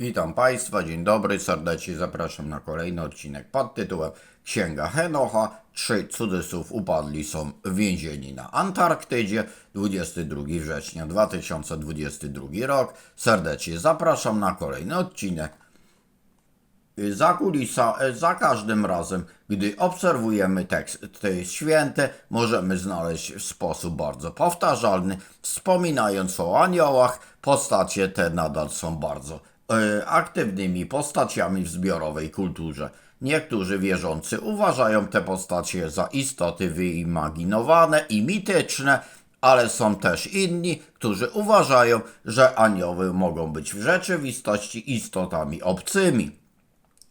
Witam Państwa, dzień dobry, serdecznie zapraszam na kolejny odcinek pod tytułem Księga Henocha. Trzy cudzysłów upadli są więzieni na Antarktydzie 22 września 2022 rok. Serdecznie zapraszam na kolejny odcinek. Za kulisa, za każdym razem, gdy obserwujemy teksty święte, możemy znaleźć w sposób bardzo powtarzalny, wspominając o aniołach, postacie te nadal są bardzo aktywnymi postaciami w zbiorowej kulturze. Niektórzy wierzący uważają te postacie za istoty wyimaginowane i mityczne, ale są też inni, którzy uważają, że anioły mogą być w rzeczywistości istotami obcymi.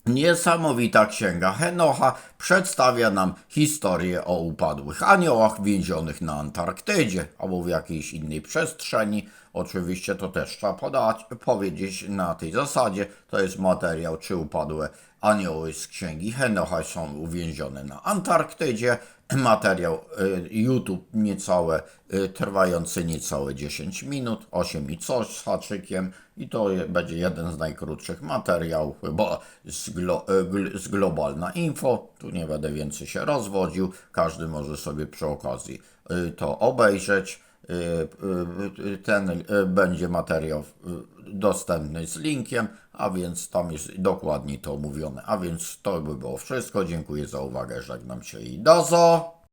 Niesamowita księga Henocha przedstawia nam historię o upadłych aniołach więzionych na Antarktydzie albo w jakiejś innej przestrzeni. Oczywiście to też trzeba podać, powiedzieć na tej zasadzie. To jest materiał, czy upadłe anioły z księgi Henocha są uwięzione na Antarktydzie. Materiał y, YouTube niecałe, y, trwający niecałe 10 minut, 8 i coś z haczykiem i to będzie jeden z najkrótszych materiałów, bo z, glo, y, z Globalna Info, tu nie będę więcej się rozwodził, każdy może sobie przy okazji to obejrzeć. Ten będzie materiał dostępny z linkiem, a więc tam jest dokładnie to omówione. A więc to by było wszystko. Dziękuję za uwagę, żegnam się i do zo!